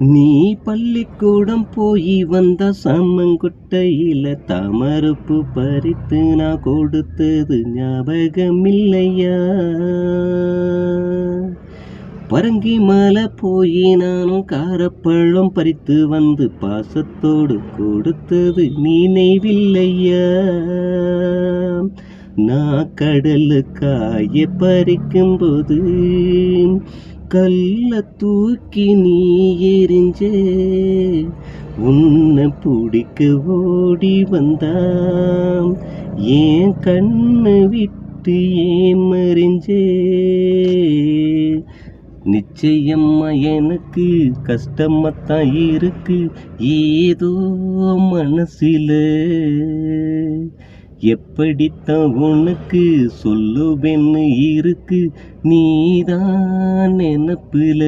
நீ பள்ளிக்கூடம் போய் வந்த சம்மங்குட்டையில தாமரப்பு பறித்து நான் கொடுத்தது ஞாபகம் இல்லையா பரங்கி மலை போய் நானும் காரப்பழம் பறித்து வந்து பாசத்தோடு கொடுத்தது நினைவில்லையா? நான் கடலுக்காய பறிக்கும்போது கல்ல தூக்கி நீ எரிஞ்சே. உன்னை பிடிக்க ஓடி வந்தாம் ஏன் கண்ணை விட்டு ஏன் மறிஞ்சே? நிச்சயமா எனக்கு கஷ்டமாத்தான் இருக்கு. ஏதோ மனசில் எப்படித்தான் உனக்கு சொல்லுவென்னு இருக்கு? நீதான் நினப்புல.